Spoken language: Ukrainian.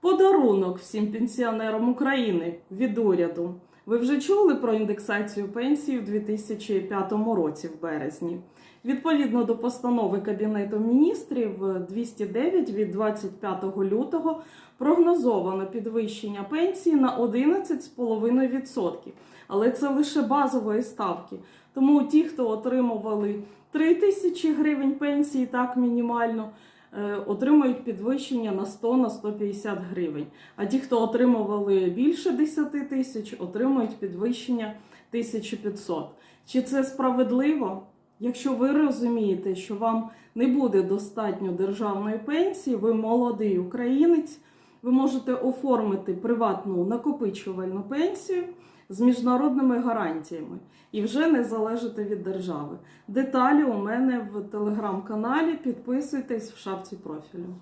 Подарунок всім пенсіонерам України від уряду. Ви вже чули про індексацію пенсії в 2005 році, в березні. Відповідно до постанови Кабінету міністрів 209 від 25 лютого прогнозовано підвищення пенсії на 11,5%. Але це лише базової ставки. Тому ті, хто отримували 3 тисячі гривень пенсії, так мінімально, отримують підвищення на 100 на 150 гривень. А ті, хто отримували більше 10 тисяч, отримують підвищення 1500. Чи це справедливо? Якщо ви розумієте, що вам не буде достатньо державної пенсії, ви молодий українець, ви можете оформити приватну накопичувальну пенсію з міжнародними гарантіями і вже не залежати від держави. Деталі у мене в телеграм-каналі. Підписуйтесь в шапці профілю.